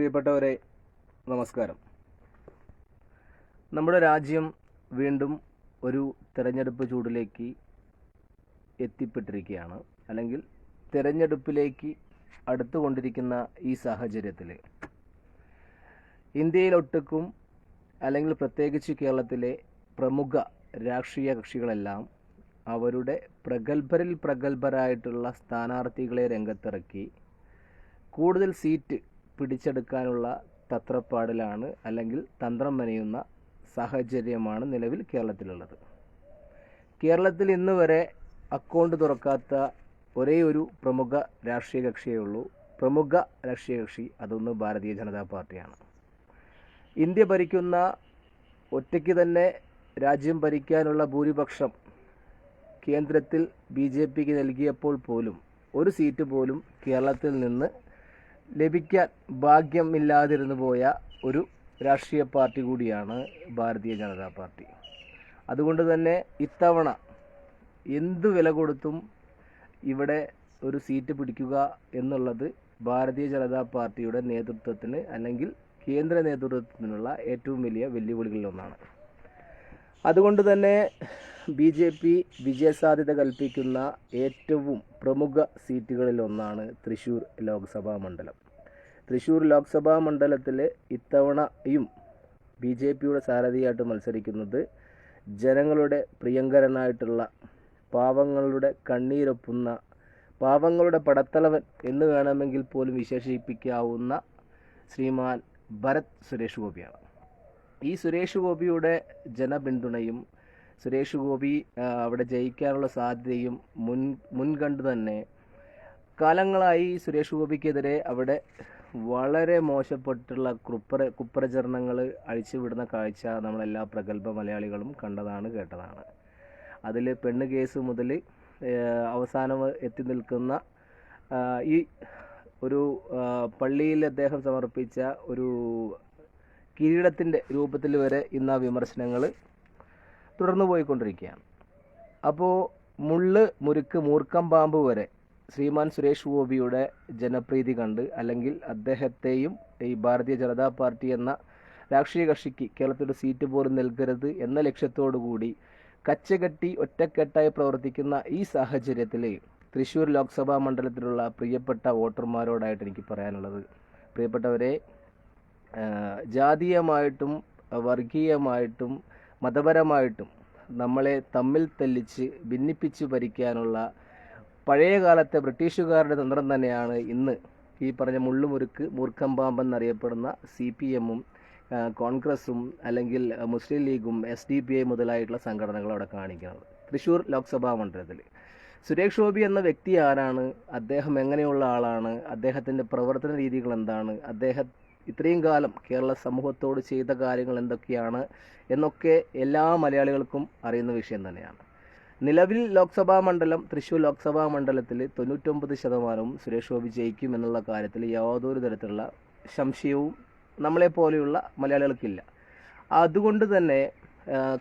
പ്രിയപ്പെട്ടവരെ നമസ്കാരം. നമ്മുടെ രാജ്യം വീണ്ടും ഒരു തിരഞ്ഞെടുപ്പ് ചൂടിലേക്ക് എത്തിപ്പെട്ടിരിക്കുകയാണ്. അല്ലെങ്കിൽ തിരഞ്ഞെടുപ്പിലേക്ക് അടുത്തുകൊണ്ടിരിക്കുന്ന ഈ സാഹചര്യത്തിൽ ഇന്ത്യയിലൊട്ടുക്കും അല്ലെങ്കിൽ പ്രത്യേകിച്ച് കേരളത്തിലെ പ്രമുഖ രാഷ്ട്രീയ കക്ഷികളെല്ലാം അവരുടെ പ്രഗത്ഭരിൽ പ്രഗത്ഭരായിട്ടുള്ള സ്ഥാനാർത്ഥികളെ രംഗത്തിറക്കി കൂടുതൽ സീറ്റ് പിടിച്ചെടുക്കാനുള്ള തത്രപ്പാടിലാണ് അല്ലെങ്കിൽ തന്ത്രം മെനയുന്ന സാഹചര്യമാണ് നിലവിൽ കേരളത്തിലുള്ളത്. കേരളത്തിൽ ഇന്ന് വരെ അക്കൗണ്ട് തുറക്കാത്ത ഒരേ ഒരു പ്രമുഖ രാഷ്ട്രീയ കക്ഷിയേ ഉള്ളൂ. പ്രമുഖ രാഷ്ട്രീയ കക്ഷി അതൊന്ന് ഭാരതീയ ജനതാ പാർട്ടിയാണ്. ഇന്ത്യ ഭരിക്കുന്ന ഒറ്റയ്ക്ക് തന്നെ രാജ്യം ഭരിക്കാനുള്ള ഭൂരിപക്ഷം കേന്ദ്രത്തിൽ ബി ജെ പിക്ക് നൽകിയപ്പോൾ പോലും ഒരു സീറ്റ് പോലും കേരളത്തിൽ നിന്ന് ലഭിക്കാൻ ഭാഗ്യമില്ലാതിരുന്നു പോയ ഒരു രാഷ്ട്രീയ പാർട്ടി കൂടിയാണ് ഭാരതീയ ജനതാ പാർട്ടി. അതുകൊണ്ട് തന്നെ ഇത്തവണ എന്ത് വില കൊടുത്തും ഇവിടെ ഒരു സീറ്റ് പിടിക്കുക എന്നുള്ളത് ഭാരതീയ ജനതാ പാർട്ടിയുടെ നേതൃത്വത്തിന് അല്ലെങ്കിൽ കേന്ദ്ര നേതൃത്വത്തിനുള്ള ഏറ്റവും വലിയ വെല്ലുവിളികളിലൊന്നാണ്. അതുകൊണ്ട് തന്നെ ബി ജെ പി വിജയസാധ്യത കൽപ്പിക്കുന്ന ഏറ്റവും പ്രമുഖ സീറ്റുകളിലൊന്നാണ് തൃശ്ശൂർ ലോക്സഭാ മണ്ഡലം. തൃശ്ശൂർ ലോക്സഭാ മണ്ഡലത്തിൽ ഇത്തവണയും ബി ജെ പിയുടെ സാരഥിയായിട്ട് മത്സരിക്കുന്നത് ജനങ്ങളുടെ പ്രിയങ്കരനായിട്ടുള്ള പാവങ്ങളുടെ കണ്ണീരൊപ്പുന്ന പാവങ്ങളുടെ പടത്തലവൻ എന്ന് വേണമെങ്കിൽ പോലും വിശേഷിപ്പിക്കാവുന്ന ശ്രീമാൻ ഭരത് സുരേഷ് ഗോപിയാണ്. ഈ സുരേഷ് ഗോപിയുടെ ജനപിന്തുണയും സുരേഷ് ഗോപി അവിടെ ജയിക്കാനുള്ള സാധ്യതയും മുൻ മുൻകണ്ട് തന്നെ. കാലങ്ങളായി സുരേഷ് ഗോപിക്കെതിരെ അവിടെ വളരെ മോശപ്പെട്ടുള്ള കുപ്ര കുപ്രചരണങ്ങൾ അഴിച്ചുവിടുന്ന കാഴ്ച നമ്മളെല്ലാ പ്രഗത്ഭ മലയാളികളും കണ്ടതാണ് കേട്ടതാണ്. അതിൽ പെണ്ണ് കേസ് മുതൽ അവസാനം എത്തി നിൽക്കുന്ന ഈ ഒരു പള്ളിയിൽ അദ്ദേഹം സമർപ്പിച്ച ഒരു കിരീടത്തിന്റെ രൂപത്തിൽ വരെ ഇന്ന് ആ വിമർശനങ്ങൾ തുടർന്നു പോയിക്കൊണ്ടിരിക്കുകയാണ്. അപ്പോൾ മുള്ള് മുരുക്ക് മൂർക്കം പാമ്പ് വരെ ശ്രീമാൻ സുരേഷ് ഗോപിയുടെ ജനപ്രീതി കണ്ട് അല്ലെങ്കിൽ അദ്ദേഹത്തെയും ഈ ഭാരതീയ ജനതാ പാർട്ടി എന്ന രാഷ്ട്രീയ കക്ഷിക്ക് കേരളത്തിലൊരു സീറ്റ് പോലും നൽകരുത് എന്ന ലക്ഷ്യത്തോടു കൂടി കച്ചകെട്ടി ഒറ്റക്കെട്ടായി പ്രവർത്തിക്കുന്ന ഈ സാഹചര്യത്തിൽ തൃശ്ശൂർ ലോക്സഭാ മണ്ഡലത്തിലുള്ള പ്രിയപ്പെട്ട വോട്ടർമാരോടായിട്ട് എനിക്ക് പറയാനുള്ളത്. പ്രിയപ്പെട്ടവരെ ജാതീയമായിട്ടും വർഗീയമായിട്ടും മതപരമായിട്ടും നമ്മളെ തമ്മിൽ തെല്ലിച്ച് ഭിന്നിപ്പിച്ച് ഭരിക്കാനുള്ള പഴയകാലത്തെ ബ്രിട്ടീഷുകാരുടെ തന്ത്രം തന്നെയാണ് ഇന്ന്. ഈ പറഞ്ഞ മുള്ളുമുറുക്ക് മൂർഖം പാമ്പെന്നറിയപ്പെടുന്ന സി പി എമ്മും കോൺഗ്രസും അല്ലെങ്കിൽ മുസ്ലിം ലീഗും എസ് ഡി പി ഐ മുതലായിട്ടുള്ള സംഘടനകൾ അവിടെ കാണിക്കുന്നത്. തൃശ്ശൂർ ലോക്സഭാ മണ്ഡലത്തിൽ സുരേഷ് ഗോപി എന്ന വ്യക്തി ആരാണ്? അദ്ദേഹം എങ്ങനെയുള്ള ആളാണ്? അദ്ദേഹത്തിന്റെ പ്രവർത്തന രീതികൾ എന്താണ്? അദ്ദേഹം ഇത്രയും കാലം കേരള സമൂഹത്തോട് ചെയ്ത കാര്യങ്ങൾ എന്തൊക്കെയാണ് എന്നൊക്കെ എല്ലാ മലയാളികൾക്കും അറിയുന്ന വിഷയം തന്നെയാണ്. നിലവിൽ ലോക്സഭാ മണ്ഡലം തൃശൂർ ലോക്സഭാ മണ്ഡലത്തിൽ തൊണ്ണൂറ്റൊമ്പത് ശതമാനവും സുരേഷ് ഗോപി ജയിക്കും എന്നുള്ള കാര്യത്തിൽ യാതൊരു തരത്തിലുള്ള സംശയവും നമ്മളെപ്പോലെയുള്ള മലയാളികൾക്കില്ല. അതുകൊണ്ട് തന്നെ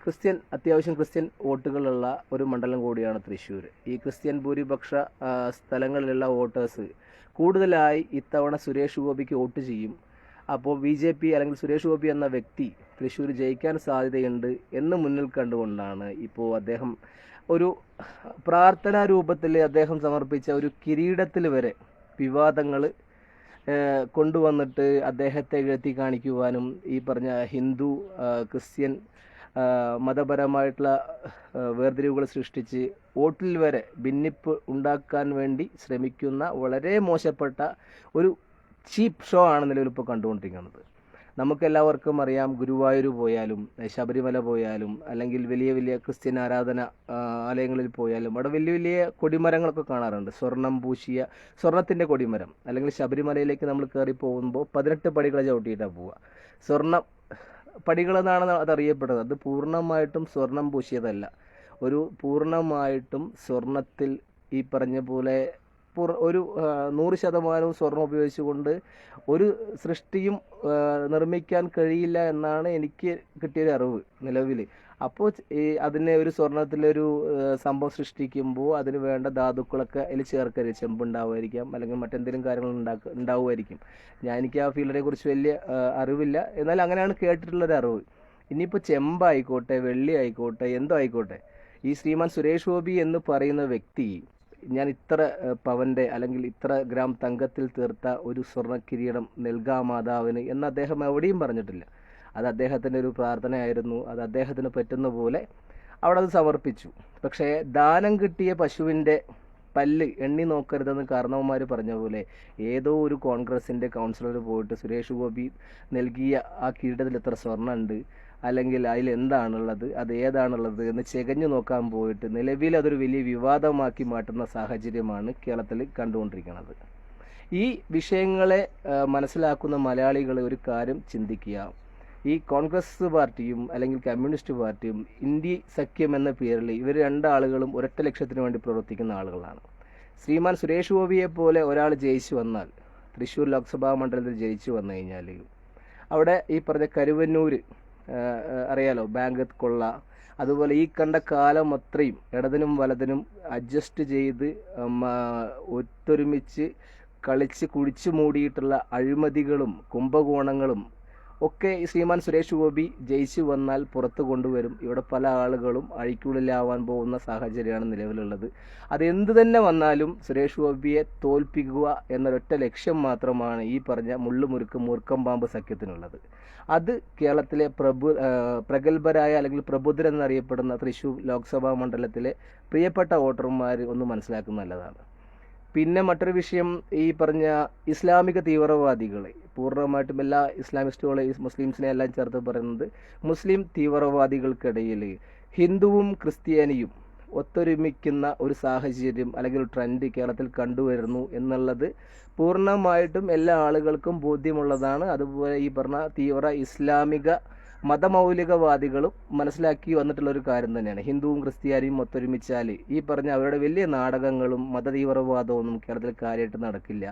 ക്രിസ്ത്യൻ അത്യാവശ്യം ക്രിസ്ത്യൻ വോട്ടുകളുള്ള ഒരു മണ്ഡലം കൂടിയാണ് തൃശ്ശൂർ ഈ ക്രിസ്ത്യൻ ഭൂരിപക്ഷ സ്ഥലങ്ങളിലുള്ള വോട്ടേഴ്സ് കൂടുതലായി ഇത്തവണ സുരേഷ് ഗോപിക്ക് വോട്ട് ചെയ്യും. അപ്പോൾ ബി ജെ പി അല്ലെങ്കിൽ സുരേഷ് ഗോപി എന്ന വ്യക്തി തൃശ്ശൂർ ജയിക്കാൻ സാധ്യതയുണ്ട് എന്ന് മുന്നിൽ കണ്ടുകൊണ്ടാണ് ഇപ്പോൾ അദ്ദേഹം ഒരു പ്രാർത്ഥനാ രൂപത്തിൽ അദ്ദേഹം സമർപ്പിച്ച ഒരു കിരീടത്തിൽ വരെ വിവാദങ്ങൾ കൊണ്ടുവന്നിട്ട് അദ്ദേഹത്തെ എഴുത്തി കാണിക്കുവാനും ഈ പറഞ്ഞ ഹിന്ദു ക്രിസ്ത്യൻ മതപരമായിട്ടുള്ള വേർതിരിവുകൾ സൃഷ്ടിച്ച് വോട്ടിൽ വരെ ഭിന്നിപ്പ് ഉണ്ടാക്കാൻ വേണ്ടി ശ്രമിക്കുന്ന വളരെ മോശപ്പെട്ട ഒരു ചീപ്പ് ഷോ ആണ് നിലവിൽ ഇപ്പോൾ കണ്ടുകൊണ്ടിരിക്കുന്നത്. നമുക്കെല്ലാവർക്കും അറിയാം ഗുരുവായൂർ പോയാലും ശബരിമല പോയാലും അല്ലെങ്കിൽ വലിയ വലിയ ക്രിസ്ത്യൻ ആരാധന ആലയങ്ങളിൽ പോയാലും അവിടെ വലിയ വലിയ കൊടിമരങ്ങളൊക്കെ കാണാറുണ്ട്. സ്വർണം പൂശിയ സ്വർണത്തിന്റെ കൊടിമരം അല്ലെങ്കിൽ ശബരിമലയിലേക്ക് നമ്മൾ കയറി പോകുമ്പോൾ പതിനെട്ട് പടികളെ ചവിട്ടിയിട്ടാണ് പോവുക. സ്വർണം പടികളെന്നാണ് അതറിയപ്പെടുന്നത് അത് പൂർണമായിട്ടും സ്വർണം പൂശിയതല്ല. ഒരു പൂർണമായിട്ടും സ്വർണത്തിൽ ഈ പറഞ്ഞ പോലെ ഒരു നൂറ് ശതമാനവും സ്വർണം ഉപയോഗിച്ചുകൊണ്ട് ഒരു സൃഷ്ടിയും നിർമ്മിക്കാൻ കഴിയില്ല എന്നാണ് എനിക്ക് കിട്ടിയൊരു അറിവ് നിലവിൽ അപ്പോൾ ഈ അതിനെ ഒരു സ്വർണത്തിലൊരു സംഭവം സൃഷ്ടിക്കുമ്പോൾ അതിന് വേണ്ട ധാതുക്കളൊക്കെ അതിൽ ചേർക്കരുത്. ചെമ്പ് അല്ലെങ്കിൽ മറ്റെന്തെങ്കിലും കാര്യങ്ങൾ ഉണ്ടാക്ക ഉണ്ടാവുമായിരിക്കും. ഞാൻ എനിക്ക് ആ ഫീൽഡിനെ കുറിച്ച് വലിയ അറിവില്ല. എന്നാൽ അങ്ങനെയാണ് കേട്ടിട്ടുള്ളൊരു അറിവ്. ഇനിയിപ്പോൾ ചെമ്പായിക്കോട്ടെ വെള്ളി ആയിക്കോട്ടെ എന്തോ ആയിക്കോട്ടെ ഈ ശ്രീമാൻ സുരേഷ് ഗോപി എന്ന് പറയുന്ന വ്യക്തി ഞാൻ ഇത്ര പവന്റെ അല്ലെങ്കിൽ ഇത്ര ഗ്രാം തങ്കത്തിൽ തീർത്ത ഒരു സ്വർണ കിരീടം നൽകാം മാതാവിന് എന്ന് അദ്ദേഹം എവിടെയും പറഞ്ഞിട്ടില്ല. അത് അദ്ദേഹത്തിന്റെ ഒരു പ്രാർത്ഥനയായിരുന്നു. അത് അദ്ദേഹത്തിന് പറ്റുന്ന പോലെ അവിടെ അത് സമർപ്പിച്ചു. പക്ഷേ ദാനം കിട്ടിയ പശുവിന്റെ പല്ല് എണ്ണി നോക്കരുതെന്ന് കാരണവന്മാർ പറഞ്ഞ പോലെ ഏതോ ഒരു കോൺഗ്രസിന്റെ കൗൺസിലർ പോയിട്ട് സുരേഷ് ഗോപി നൽകിയ ആ കിരീടത്തിൽ എത്ര സ്വർണമുണ്ട് അല്ലെങ്കിൽ അതിൽ എന്താണുള്ളത് അത് ഏതാണുള്ളത് എന്ന് ചെകഞ്ഞു നോക്കാൻ പോയിട്ട് നിലവിൽ അതൊരു വലിയ വിവാദമാക്കി മാറ്റുന്ന സാഹചര്യമാണ് കേരളത്തിൽ കണ്ടുകൊണ്ടിരിക്കുന്നത്. ഈ വിഷയങ്ങളെ മനസ്സിലാക്കുന്ന മലയാളികൾ ഒരു കാര്യം ചിന്തിക്കുക. ഈ കോൺഗ്രസ് പാർട്ടിയും അല്ലെങ്കിൽ കമ്മ്യൂണിസ്റ്റ് പാർട്ടിയും ഇന്ത്യ സഖ്യം എന്ന പേരിൽ ഇവർ രണ്ടാളുകളും ഒരൊറ്റ ലക്ഷ്യത്തിന് വേണ്ടി പ്രവർത്തിക്കുന്ന ആളുകളാണ്. ശ്രീമാൻ സുരേഷ് ഗോപിയെ പോലെ ഒരാൾ ജയിച്ചു വന്നാൽ തൃശ്ശൂർ ലോക്സഭാ മണ്ഡലത്തിൽ ജയിച്ചു വന്നു കഴിഞ്ഞാൽ അവിടെ ഈ പറഞ്ഞ കരുവന്നൂർ അറിയാലോ ബാങ്ക് കൊള്ള. അതുപോലെ ഈ കണ്ട കാലം അത്രയും ഇടതിനും വലതിനും അഡ്ജസ്റ്റ് ചെയ്ത് ഒത്തൊരുമിച്ച് കളിച്ച് കുഴിച്ചു മൂടിയിട്ടുള്ള അഴിമതികളും കുംഭകോണങ്ങളും ഒക്കെ ശ്രീമാൻ സുരേഷ് ഗോപി ജയിച്ചു വന്നാൽ പുറത്തു കൊണ്ടുവരും. ഇവിടെ പല ആളുകളും അഴിക്കുള്ളിലാവാൻ പോകുന്ന സാഹചര്യമാണ് നിലവിലുള്ളത്. അത് എന്ത് തന്നെ വന്നാലും സുരേഷ് ഗോപിയെ തോൽപ്പിക്കുക എന്നൊരൊറ്റ ലക്ഷ്യം മാത്രമാണ് ഈ പറഞ്ഞ മുള്ളുമുരുക്ക് മൂർക്കം പാമ്പ് സഖ്യത്തിനുള്ളത്. അത് കേരളത്തിലെ പ്രഭു പ്രഗത്ഭരായ അല്ലെങ്കിൽ പ്രബുദ്ധരെന്നറിയപ്പെടുന്ന തൃശ്ശൂർ ലോക്സഭാ മണ്ഡലത്തിലെ പ്രിയപ്പെട്ട വോട്ടർമാർ ഒന്ന് മനസ്സിലാക്കുന്ന നല്ലതാണ്. പിന്നെ മറ്റൊരു വിഷയം ഈ പറഞ്ഞ ഇസ്ലാമിക തീവ്രവാദികളെ. പൂർണമായിട്ടും എല്ലാ ഇസ്ലാമിസ്റ്റുകളെ മുസ്ലിംസിനെ എല്ലാം ചേർത്ത് പറയുന്നത് മുസ്ലിം തീവ്രവാദികൾക്കിടയിൽ ഹിന്ദുവും ക്രിസ്ത്യാനിയും ഒത്തൊരുമിക്കുന്ന ഒരു സാഹചര്യം അല്ലെങ്കിൽ ഒരു ട്രെൻഡ് കേരളത്തിൽ കണ്ടുവരുന്നു എന്നുള്ളത് പൂർണമായിട്ടും എല്ലാ ആളുകൾക്കും ബോധ്യമുള്ളതാണ്. അതുപോലെ ഈ പറഞ്ഞ തീവ്ര ഇസ്ലാമിക മതമൗലികവാദികളും മനസ്സിലാക്കി വന്നിട്ടുള്ള ഒരു കാര്യം തന്നെയാണ്. ഹിന്ദുവും ക്രിസ്ത്യാനിയും ഒത്തൊരുമിച്ചാൽ ഈ പറഞ്ഞ അവരുടെ വലിയ നാടകങ്ങളും മതതീവ്രവാദമൊന്നും കേരളത്തിൽ കാര്യമായിട്ട് നടക്കില്ല.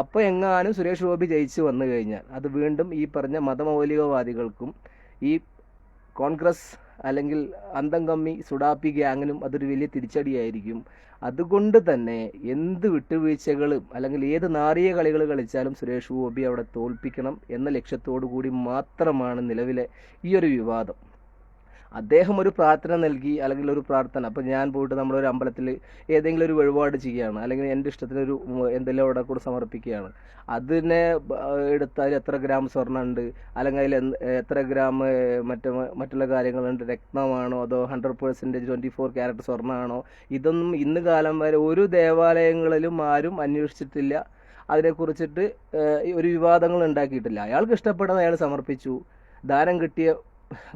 അപ്പോൾ എങ്ങാനും സുരേഷ് ഗോപി ജയിച്ചു വന്നു കഴിഞ്ഞാൽ അത് വീണ്ടും ഈ പറഞ്ഞ മതമൗലികവാദികൾക്കും ഈ കോൺഗ്രസ് അല്ലെങ്കിൽ അന്തം കമ്മി സുഡാപ്പി ഗ്യാങ്ങിനും അതൊരു വലിയ തിരിച്ചടിയായിരിക്കും. അതുകൊണ്ട് തന്നെ എന്ത് വിട്ടുവീഴ്ചകളും അല്ലെങ്കിൽ ഏത് നാറിയ കളികൾ കളിച്ചാലും സുരേഷ് ഗോപി അവിടെ തോൽപ്പിക്കണം എന്ന ലക്ഷ്യത്തോടു കൂടി മാത്രമാണ് നിലവിലെ ഈ ഒരു വിവാദം. അദ്ദേഹം ഒരു പ്രാർത്ഥന നൽകി അല്ലെങ്കിൽ ഒരു പ്രാർത്ഥന. അപ്പോൾ ഞാൻ പോയിട്ട് നമ്മളൊരു അമ്പലത്തിൽ ഏതെങ്കിലും ഒരു വഴിപാട് ചെയ്യുകയാണ്. അല്ലെങ്കിൽ എന്റെ ഇഷ്ടത്തിന് ഒരു എന്തെങ്കിലും അവിടെ കൂടെ സമർപ്പിക്കുകയാണ്. അതിനെ എടുത്താൽ എത്ര ഗ്രാം സ്വർണം ഉണ്ട്? അല്ലെങ്കിൽ അതിൽ എത്ര ഗ്രാം മറ്റ് മറ്റുള്ള കാര്യങ്ങളുണ്ട്? രക്തമാണോ? അതോ hundred percentage twenty four carat സ്വർണമാണോ? ഇതൊന്നും ഇന്ന് കാലം വരെ ഒരു ദേവാലയങ്ങളിലും ആരും അന്വേഷിച്ചിട്ടില്ല. അതിനെക്കുറിച്ചിട്ട് ഒരു വിവാദങ്ങൾ ഉണ്ടാക്കിയിട്ടില്ല. അയാൾക്ക് ഇഷ്ടപ്പെടുന്ന അയാൾ സമർപ്പിച്ചു. ദാനം കിട്ടിയ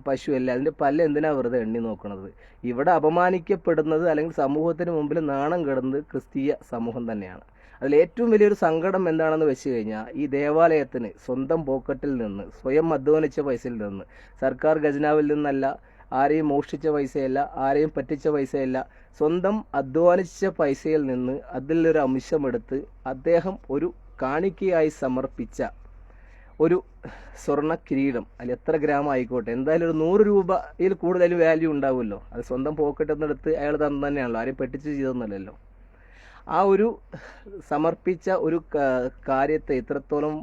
പശുവല്ല? അതിന്റെ പല്ല് എന്തിനാ വെറുതെ എണ്ണി നോക്കുന്നത് ഇവിടെ അപമാനിക്കപ്പെടുന്നത് അല്ലെങ്കിൽ സമൂഹത്തിന് മുമ്പിൽ നാണം കെടുന്നത് ക്രിസ്തീയ സമൂഹം തന്നെയാണ്. അതിൽ ഏറ്റവും വലിയൊരു സങ്കടം എന്താണെന്ന് വെച്ച് കഴിഞ്ഞാൽ ഈ ദേവാലയത്തിന് സ്വന്തം പോക്കറ്റിൽ നിന്ന് സ്വയം അധ്വാനിച്ച പൈസയിൽ നിന്ന് സർക്കാർ ഖജനാവിൽ നിന്നല്ല ആരെയും മോഷ്ടിച്ച പൈസയല്ല ആരെയും പറ്റിച്ച പൈസയല്ല സ്വന്തം അധ്വാനിച്ച പൈസയിൽ നിന്ന് അതിലൊരു അംശമെടുത്ത് അദ്ദേഹം ഒരു കാണിക്കയായി സമർപ്പിച്ച ഒരു സ്വർണ കിരീടം അതിൽ എത്ര ഗ്രാം ആയിക്കോട്ടെ എന്തായാലും ഒരു നൂറ് രൂപയിൽ കൂടുതൽ വാല്യൂ ഉണ്ടാവുമല്ലോ. അത് സ്വന്തം പോക്കറ്റിൽ നിന്ന് എടുത്ത് അയാൾ തന്നു തന്നെയാണല്ലോ ആരെയും പെട്ടിച്ച് ചെയ്തൊന്നുമല്ലല്ലോ ആ ഒരു സമർപ്പിച്ച ഒരു കാര്യത്തെ ഇത്രത്തോളം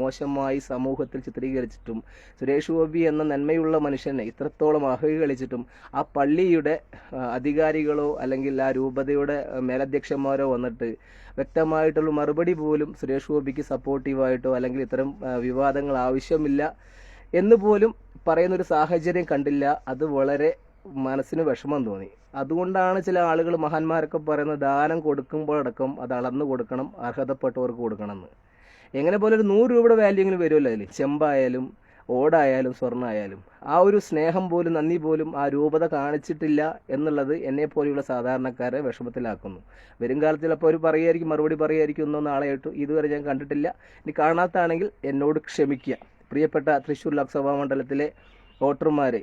മോശമായി സമൂഹത്തിൽ ചിത്രീകരിച്ചിട്ടും സുരേഷ് ഗോപി എന്ന നന്മയുള്ള മനുഷ്യനെ ഇത്രത്തോളം അവഹേളിച്ചിട്ടും ആ പള്ളിയുടെ അധികാരികളോ അല്ലെങ്കിൽ ആ രൂപതയുടെ മേലധ്യക്ഷന്മാരോ വന്നിട്ട് വ്യക്തമായിട്ടുള്ള മറുപടി പോലും സുരേഷ് ഗോപിക്ക് സപ്പോർട്ടീവായിട്ടോ അല്ലെങ്കിൽ ഇത്തരം വിവാദങ്ങൾ ആവശ്യമില്ല എന്ന് പോലും പറയുന്നൊരു സാഹചര്യം കണ്ടില്ല. അത് വളരെ മനസ്സിന് വിഷമം തോന്നി. അതുകൊണ്ടാണ് ചില ആളുകൾ മഹാന്മാരൊക്കെ പറയുന്നത് ദാനം കൊടുക്കുമ്പോഴടക്കം അത് അളന്ന് കൊടുക്കണം അർഹതപ്പെട്ടവർക്ക് കൊടുക്കണം എന്ന് എങ്ങനെ പോലെ ഒരു നൂറ് രൂപയുടെ വാല്യൂ എങ്കിലും വരുമല്ലോ അതിൽ ചെമ്പായാലും ഓടായാലും സ്വർണമായാലും ആ ഒരു സ്നേഹം പോലും നന്ദി പോലും ആ രൂപത കാണിച്ചിട്ടില്ല എന്നുള്ളത് എന്നെ പോലെയുള്ള സാധാരണക്കാരെ വിഷമത്തിലാക്കുന്നു. വരും കാലത്ത് ചിലപ്പോൾ അവർ പറയുമായിരിക്കും മറുപടി പറയുമായിരിക്കും ഒന്നോ നാളെ ആയിട്ടു ഇതുവരെ ഞാൻ കണ്ടിട്ടില്ല. ഇനി കാണാത്താണെങ്കിൽ എന്നോട് ക്ഷമിക്കുക. പ്രിയപ്പെട്ട തൃശ്ശൂർ ലോക്സഭാ മണ്ഡലത്തിലെ വോട്ടർമാരെ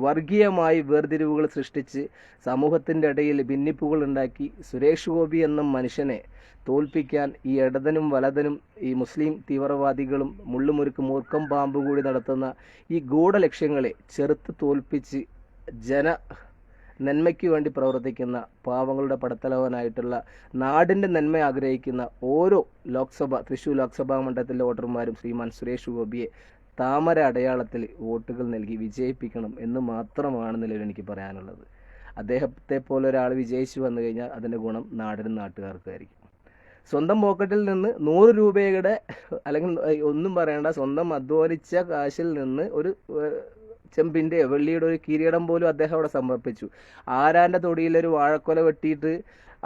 വർഗീയമായി വേർതിരിവുകൾ സൃഷ്ടിച്ച് സമൂഹത്തിന്റെ ഇടയിൽ ഭിന്നിപ്പുകൾ ഉണ്ടാക്കി സുരേഷ് ഗോപി എന്ന മനുഷ്യനെ തോൽപ്പിക്കാൻ ഈ ഇടതനും വലതനും ഈ മുസ്ലിം തീവ്രവാദികളും മുള്ളുമുരുക്ക് മൂർക്കം പാമ്പ് കൂടി നടത്തുന്ന ഈ ഗൂഢലക്ഷ്യങ്ങളെ ചെറുത്ത് തോൽപ്പിച്ച് ജന നന്മയ്ക്ക് വേണ്ടി പ്രവർത്തിക്കുന്ന പാവങ്ങളുടെ പടത്തലവനായിട്ടുള്ള നാടിന്റെ നന്മ ആഗ്രഹിക്കുന്ന ഓരോ ലോക്സഭ തൃശ്ശൂർ ലോക്സഭാ മണ്ഡലത്തിലെ വോട്ടർമാരും ശ്രീമാൻ സുരേഷ് ഗോപിയെ താമര അടയാളത്തിൽ വോട്ടുകൾ നൽകി വിജയിപ്പിക്കണം എന്ന് മാത്രമാണ് നിലവിൽ എനിക്ക് പറയാനുള്ളത്. അദ്ദേഹത്തെ പോലെ ഒരാൾ വിജയിച്ചു വന്നു കഴിഞ്ഞാൽ അതിന്റെ ഗുണം നാടിനും നാട്ടുകാർക്കായിരിക്കും. സ്വന്തം പോക്കറ്റിൽ നിന്ന് നൂറ് രൂപയുടെ അല്ലെങ്കിൽ ഒന്നും പറയേണ്ട സ്വന്തം അധ്വാനിച്ച കാശിൽ നിന്ന് ഒരു ചെമ്പിന്റെ വെള്ളിയുടെ ഒരു കിരീടം പോലും അദ്ദേഹം അവിടെ സമർപ്പിച്ചു. ആരാന്റെ തൊടിയിലൊരു വാഴക്കൊല വെട്ടിയിട്ട്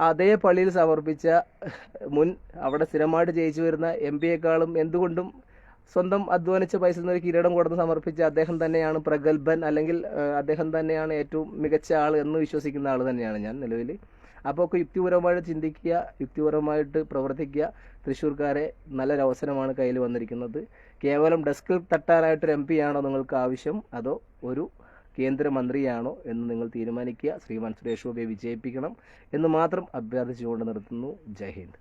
അതേ പള്ളിയിൽ സമർപ്പിച്ച മുൻ അവിടെ സ്ഥിരമായിട്ട് ജയിച്ചു വരുന്ന എം എന്തുകൊണ്ടും സ്വന്തം അധ്വാനിച്ച പൈസ നിന്ന് ഒരു കിരീടം കൊടുത്ത് സമർപ്പിച്ച അദ്ദേഹം തന്നെയാണ് പ്രഗത്ഭൻ അല്ലെങ്കിൽ അദ്ദേഹം തന്നെയാണ് ഏറ്റവും മികച്ച ആൾ എന്ന് വിശ്വസിക്കുന്ന ആൾ തന്നെയാണ് ഞാൻ നിലവിൽ. അപ്പോൾ ഒക്കെ യുക്തിപരമായിട്ട് ചിന്തിക്കുക യുക്തിപരമായിട്ട് പ്രവർത്തിക്കുക തൃശ്ശൂർക്കാരെ നല്ലൊരു അവസരമാണ് കയ്യിൽ വന്നിരിക്കുന്നത്. കേവലം ഡെസ്കിൽ തട്ടാനായിട്ടൊരു എം പി ആണോ നിങ്ങൾക്ക് ആവശ്യം? അതോ ഒരു കേന്ദ്രമന്ത്രിയാണോ എന്ന് നിങ്ങൾ തീരുമാനിക്കുക. ശ്രീമാൻ സുരേഷ് ഗോപിയെ വിജയിപ്പിക്കണം എന്ന് മാത്രം അഭ്യർത്ഥിച്ചുകൊണ്ട് നിർത്തുന്നു. ജയ് ഹിന്ദ്.